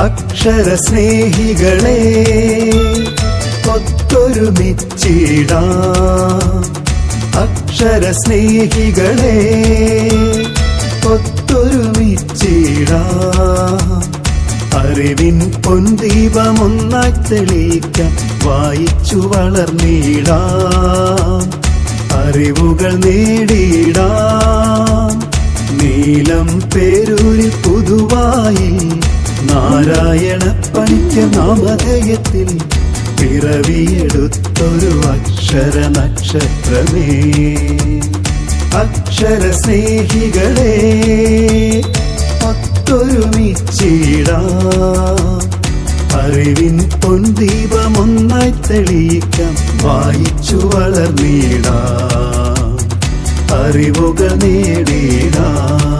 അക്ഷര സ്നേഹികളെ ഒത്തൊരുമിച്ചിടാം അക്ഷര സ്നേഹികളെ ഒത്തൊരുമിച്ചിടാം അറിവിൻ പൊന്തീപമൊന്നായി തെളിയിക്കാം വായിച്ചു വളർന്നിടാം. അറിവുകൾ നേടിയിടാം. നീലം പേരൂരി പുതുവായി നാരായണ പണിക്ക നാമധേയത്തിൽ പിറവിയെടുത്തൊരു അക്ഷര നക്ഷത്രമേ. അക്ഷര സ്നേഹികളെ ഒത്തൊരുമിച്ചിടാം അറിവിൻ പൊൻദീപമൊന്നായി തെളിയിക്കാം വായിച്ചു വളർന്നിടാം. അറിവുകൾ നേടിയിടാം